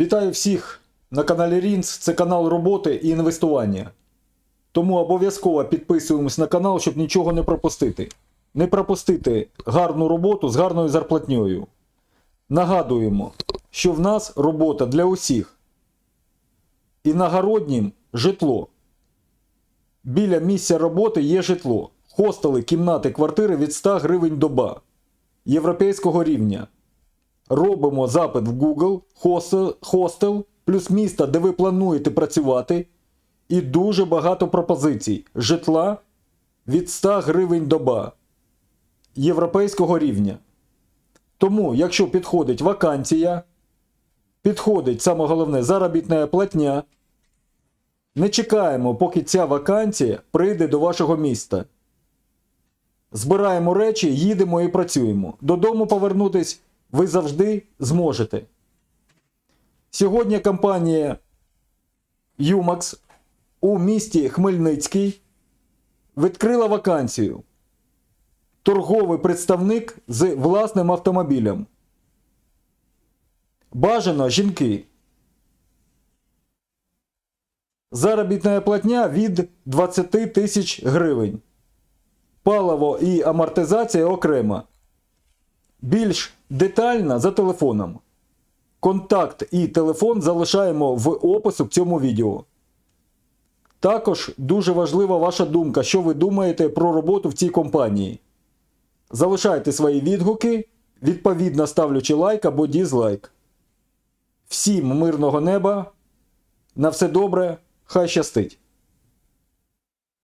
Вітаю всіх на каналі Рінс. Це канал роботи і інвестування. Тому обов'язково підписуємось на канал, щоб нічого не пропустити. Не пропустити гарну роботу з гарною зарплатньою. Нагадуємо, що в нас робота для усіх. Іногороднім житло. Біля місця роботи є житло. Хостели, кімнати, квартири від 100 гривень доба. Європейського рівня. Робимо запит в Google, хостел, плюс місто, де ви плануєте працювати, і дуже багато пропозицій. Житла від 100 гривень доба європейського рівня. Тому, якщо підходить вакансія, підходить саме головне заробітна платня, не чекаємо, поки ця вакансія прийде до вашого міста. Збираємо речі, їдемо і працюємо. Додому повернутись ви завжди зможете. Сьогодні компанія Юмакс у місті Хмельницький відкрила вакансію. Торговий представник з власним автомобілем. Бажано жінки. Заробітна платня від 20 тисяч гривень. Паливо і амортизація окремо. Більш детально за телефоном. Контакт і телефон залишаємо в опису к цьому відео. Також дуже важлива ваша думка, що ви думаєте про роботу в цій компанії. Залишайте свої відгуки, відповідно ставлячи лайк або дізлайк. Всім мирного неба. На все добре, хай щастить!